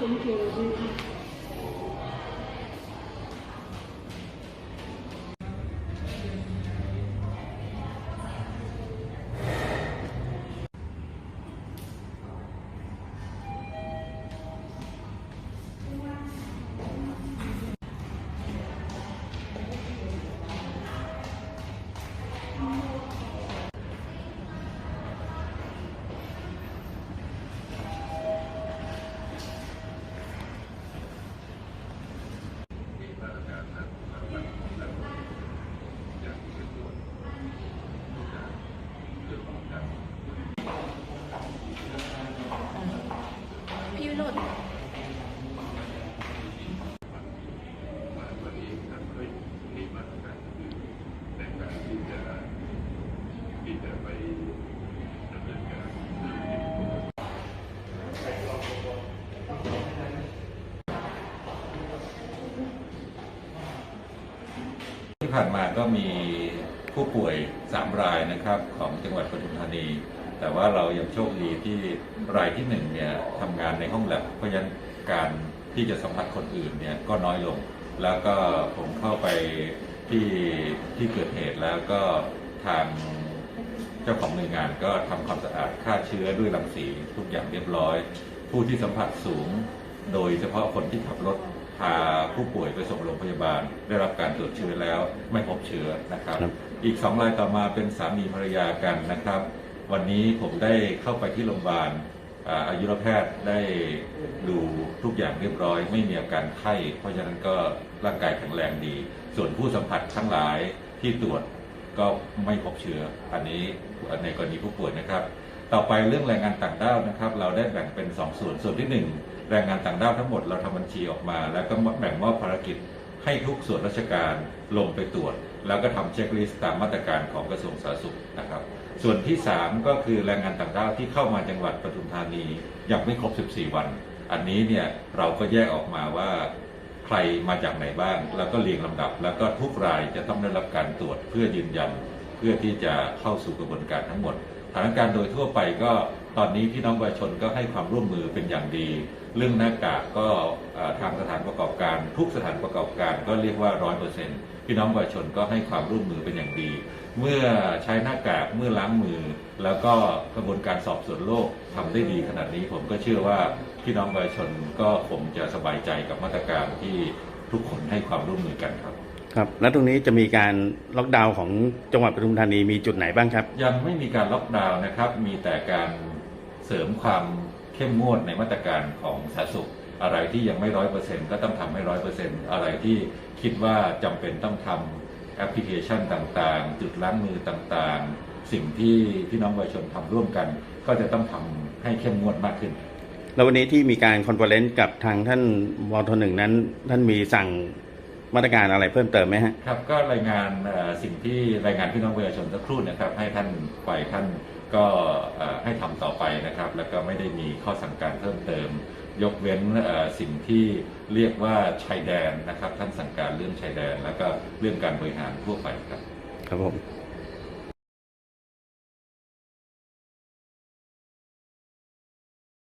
怎么可 ที่ผ่านมาก็มีผู้ป่วย 3 รายนะครับของจังหวัดปทุมธานี แต่ว่าเรายังโชคดีที่รายที่1เนี่ยทำงานในห้องแลบเพราะฉะนั้นการที่จะสัมผัสคนอื่นเนี่ยก็น้อยลง แล้วก็ผมเข้าไปที่ที่เกิดเหตุแล้วก็ทางเจ้าของหน่วยงานก็ทำความสะอาดฆ่าเชื้อด้วยรังสีทุกอย่างเรียบร้อย ผู้ที่สัมผัสสูง โดยเฉพาะคนที่ขับรถ พาผู้ป่วยไปส่งโรงพยาบาล ได้รับการตรวจเชื้อแล้ว ไม่พบเชื้อนะครับ ครับ อีกสองรายต่อมาเป็นสามีภรรยากันนะครับ วันนี้ผมได้เข้าไปที่โรงพยาบาลอ่าอายุรแพทย์ได้ดูทุกอย่างเรียบร้อย ไม่มีอาการไข้ เพราะฉะนั้นก็ร่างกายแข็งแรงดี ส่วนผู้สัมผัสทั้งหลายที่ตรวจก็ไม่พบเชื้อ อันนี้ในกรณีผู้ป่วยนะครับ ต่อไปเรื่องแรงงานต่างด้าวนะครับ เราได้แบ่งเป็น 2 ส่วนส่วนที่ 1 แรงงานต่างด้าวทั้งหมดเราทำบัญชีออกมา แล้วก็แบ่งมอบภารกิจให้ทุกส่วนราชการลงไปตรวจ แล้วก็ทำเช็คลิสต์ตามมาตรการของกระทรวงสาธารณสุขนะครับ ส่วนที่ 3 ก็คือแรงงานต่างด้าวที่เข้ามาจังหวัดปทุมธานียังไม่ครบ 14 วัน อันนี้เนี่ยเราก็แยกออกมาว่าใครมาจากไหนบ้าง แล้วก็เรียงลำดับ แล้วก็ทุกรายจะต้องได้รับการตรวจเพื่อยืนยัน เพื่อที่จะเข้าสู่กระบวนการทั้งหมดสถานการณ์โดยทั่วไปก็ ตอนนี้พี่น้องประชาชนก็ให้ความร่วมมือเป็นอย่างดี เรื่องหน้ากากก็เอ่อทางสถานประกอบการ ทุกสถานประกอบการก็เรียกว่าร้อยเปอร์เซ็นต์พี่น้องประชาชนก็ให้ความร่วมมือเป็นอย่างดี เมื่อใช้หน้ากากเมื่อล้างมือ แล้วก็กระบวนการสอบสวนโรคทำได้ดีขนาดนี้ผมก็เชื่อว่าพี่น้องประชาชนก็คงจะสบายใจกับมาตรการที่ทุกคนให้ความร่วมมือกันครับครับแล้วตรงนี้จะมีการล็อกดาวน์ของจังหวัดปทุมธานีมีจุดไหนบ้างครับ ยังไม่มีการล็อกดาวน์นะครับ มีแต่การ เสริมความเข้มงวดในมาตรการของสาธารณสุข อะไรที่ยังไม่ร้อยเปอร์เซ็นต์ก็ต้องทำให้ร้อยเปอร์เซ็นต์อะไรที่คิดว่าจำเป็นต้องทำแอปพลิเคชันต่างๆ จุดล้างมือต่างๆ สิ่งที่พี่น้องประชาชนทำร่วมกัน ก็จะต้องทำให้เข้มงวดมากขึ้น แล้ววันนี้ที่มีการคอนเฟอเรนซ์กับทางท่านวทหนึ่งนั้น ท่านมีสั่ง มาตรการอะไรเพิ่มเติมไหมฮะ ครับก็รายงานเอ่อสิ่งที่รายงานพี่น้องประชาชนสักครู่นะครับ ให้ท่านฝ่ายท่านก็เอ่อให้ทำต่อไปนะครับ แล้วก็ไม่ได้มีข้อสั่งการเพิ่มเติม ยกเว้นเอ่อสิ่งที่เรียกว่าชายแดนนะครับ ท่านสั่งการเรื่องชายแดน แล้วก็เรื่องการบริหารทั่วไปครับ ครับผม